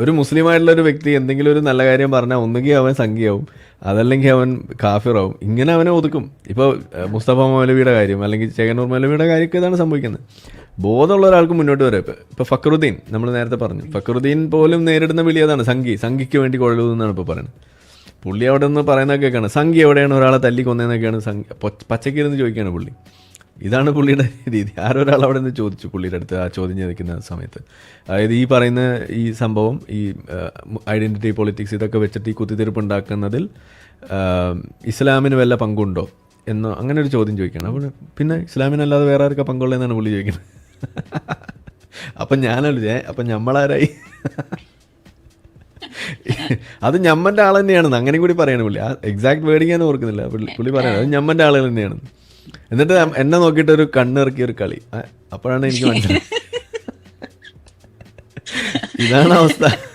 ഒരു മുസ്ലിം ആയിട്ടുള്ള ഒരു വ്യക്തി എന്തെങ്കിലും ഒരു നല്ല കാര്യം പറഞ്ഞാൽ ഒന്നുകിൽ അവൻ സംഖ്യയാവും അതല്ലെങ്കിൽ അവൻ കാഫിറാവും. ഇങ്ങനെ അവനെ ഒതുക്കും. ഇപ്പോൾ മുസ്തഫ മൗലവിയുടെ കാര്യം അല്ലെങ്കിൽ ചേകനൂർ മൗലവിയുടെ കാര്യമൊക്കെ ഇതാണ് സംഭവിക്കുന്നത്. ബോധമുള്ള ഒരാൾക്ക് മുന്നോട്ട് വരാം. ഇപ്പോൾ ഇപ്പോൾ ഫക്രുദ്ദീൻ നമ്മൾ നേരത്തെ പറഞ്ഞു. ഫക്രുദ്ദീൻ പോലും നേരിടുന്ന വിളി അതാണ് സംഘി സംഘിക്ക് വേണ്ടി കൊള്ളുന്നതാണ് ഇപ്പോൾ പറയുന്നത്. പുള്ളി അവിടെ നിന്ന് പറയുന്നതൊക്കെയാണ് സംഘി എവിടെയാണ്? ഒരാളെ തല്ലിക്കൊന്നതെന്നൊക്കെയാണ് സംഘി പച്ചക്കിരുന്ന് ചോദിക്കുകയാണ് പുള്ളി. ഇതാണ് പുള്ളിയുടെ രീതി. ആരൊരാൾ അവിടെ നിന്ന് ചോദിച്ചു പുള്ളിയുടെ അടുത്ത് ആ ചോദ്യം ചോദിക്കുന്ന സമയത്ത്. അതായത് ഈ പറയുന്ന ഈ സംഭവം ഈ ഐഡന്റിറ്റി പൊളിറ്റിക്സ് ഇതൊക്കെ വെച്ചിട്ട് ഈ കുത്തിത്തിരിപ്പ് ഉണ്ടാക്കുന്നതിൽ ഇസ്ലാമിന് വല്ല പങ്കുണ്ടോ എന്നോ അങ്ങനെ ഒരു ചോദ്യം ചോദിക്കണം അപ്പോൾ പിന്നെ ഇസ്ലാമിനല്ലാതെ വേറെ ആർക്കാ പങ്കുള്ളതെന്നാണ് പുള്ളി ചോദിക്കുന്നത്. അപ്പം ഞാനല്ല അപ്പം ഞമ്മളാരായി? അത് ഞമ്മന്റെ ആൾ തന്നെയാണെന്ന് അങ്ങനെ കൂടി പറയണം പുള്ളി. ആ എക്സാക്ട് വേർഡിങ് ഞാൻ ഓർക്കുന്നില്ല. പുള്ളി പറയണത് അത് ഞമ്മന്റെ ആളുകൾ തന്നെയാണ് എന്നിട്ട് എന്നെ നോക്കിയിട്ട് ഒരു കണ്ണിറക്കിയ ഒരു കളി. അപ്പോഴാണ് എനിക്ക് മനസ്സിലായത്. ഇതാണ് അവസ്ഥ.